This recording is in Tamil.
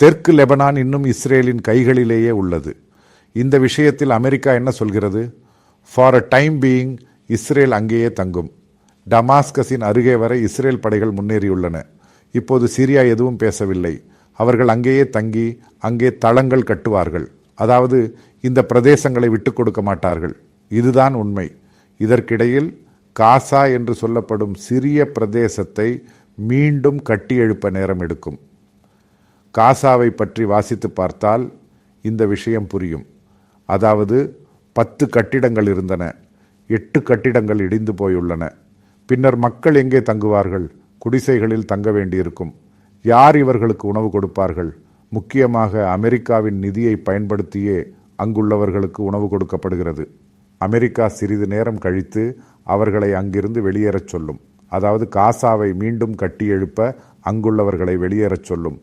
தெற்கு லெபனான் இன்னும் இஸ்ரேலின் கைகளிலேயே உள்ளது. இந்த விஷயத்தில் அமெரிக்கா என்ன சொல்கிறது? For a time being Israel அங்கேயே தங்கும். டமாஸ்கஸின் அருகே வரை இஸ்ரேல் படைகள் முன்னேறியுள்ளன. இப்போது சிரியா எதுவும் பேசவில்லை. அவர்கள் அங்கேயே தங்கி அங்கே தளங்கள் கட்டுவார்கள். அதாவது இந்த பிரதேசங்களை விட்டு கொடுக்க மாட்டார்கள். இதுதான் உண்மை. இதற்கிடையில் காசா என்று சொல்லப்படும் சிறிய பிரதேசத்தை மீண்டும் கட்டியெழுப்ப நேரம் எடுக்கும். காசாவை பற்றி வாசித்து பார்த்தால் இந்த விஷயம் புரியும். அதாவது பத்து கட்டிடங்கள் இருந்தன. எட்டு கட்டிடங்கள் இடிந்து போயுள்ளன. பின்னர் மக்கள் எங்கே தங்குவார்கள்? குடிசைகளில் தங்க வேண்டியிருக்கும். யார் இவர்களுக்கு உணவு கொடுப்பார்கள்? முக்கியமாக அமெரிக்காவின் நிதியை பயன்படுத்தியே அங்குள்ளவர்களுக்கு உணவு கொடுக்கப்படுகிறது. அமெரிக்கா சிறிது நேரம் கழித்து அவர்களை அங்கிருந்து வெளியேறச் சொல்லும். அதாவது காசாவை மீண்டும் கட்டியெழுப்ப அங்குள்ளவர்களை வெளியேறச் சொல்லும்.